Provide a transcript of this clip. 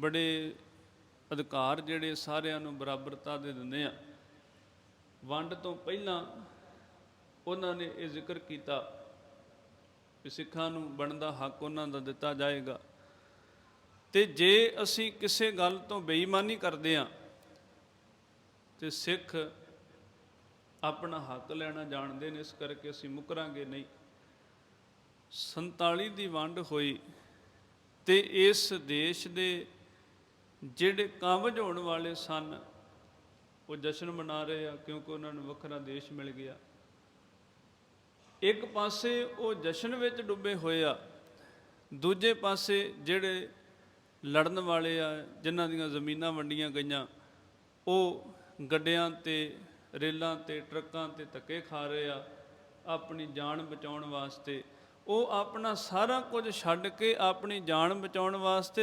ਬੜੇ ਅਧਿਕਾਰ ਜਿਹੜੇ ਸਾਰਿਆਂ ਨੂੰ ਬਰਾਬਰਤਾ ਦੇ ਦਿੰਦੇ ਆ। ਵੰਡ ਤੋਂ ਪਹਿਲਾਂ ਉਹਨਾਂ ਨੇ ਇਹ ਜ਼ਿਕਰ ਕੀਤਾ ਕਿ ਸਿੱਖਾਂ ਨੂੰ ਬਣਦਾ ਹੱਕ ਉਹਨਾਂ ਦਾ ਦਿੱਤਾ ਜਾਏਗਾ। ਤੇ ਜੇ ਅਸੀਂ ਕਿਸੇ ਗੱਲ ਤੋਂ ਬੇਈਮਾਨੀ ਕਰਦੇ ਆ ਤੇ ਸਿੱਖ ਆਪਣਾ ਹੱਕ ਲੈਣਾ ਜਾਣਦੇ ਨੇ, ਇਸ ਕਰਕੇ ਅਸੀਂ ਮੁਕਰਾਂਗੇ ਨਹੀਂ। 47 ਦੀ ਵੰਡ ਹੋਈ ਤੇ ਇਸ ਦੇਸ਼ ਦੇ ਜਿਹੜੇ ਕਾਬਜ ਹੋਣ ਵਾਲੇ ਸਨ, ਉਹ ਜਸ਼ਨ ਮਨਾ ਰਹੇ ਆ ਕਿਉਂਕਿ ਉਹਨਾਂ ਨੂੰ ਵੱਖਰਾ ਦੇਸ਼ ਮਿਲ ਗਿਆ। ਇੱਕ ਪਾਸੇ ਉਹ ਜਸ਼ਨ ਵਿੱਚ ਡੁੱਬੇ ਹੋਏ ਆ, ਦੂਜੇ ਪਾਸੇ ਜਿਹੜੇ ਲੜਨ ਵਾਲੇ ਆ, ਜਿਨ੍ਹਾਂ ਦੀਆਂ ਜ਼ਮੀਨਾਂ ਵੰਡੀਆਂ ਗਈਆਂ, ਉਹ ਗੱਡਿਆਂ ਤੇ, ਰੇਲਾਂ ਤੇ, ਟਰੱਕਾਂ ਤੇ ਧੱਕੇ ਖਾ ਰਹੇ ਆ ਆਪਣੀ ਜਾਨ ਬਚਾਉਣ ਵਾਸਤੇ। ਉਹ ਆਪਣਾ ਸਾਰਾ ਕੁਝ ਛੱਡ ਕੇ ਆਪਣੀ ਜਾਨ ਬਚਾਉਣ ਵਾਸਤੇ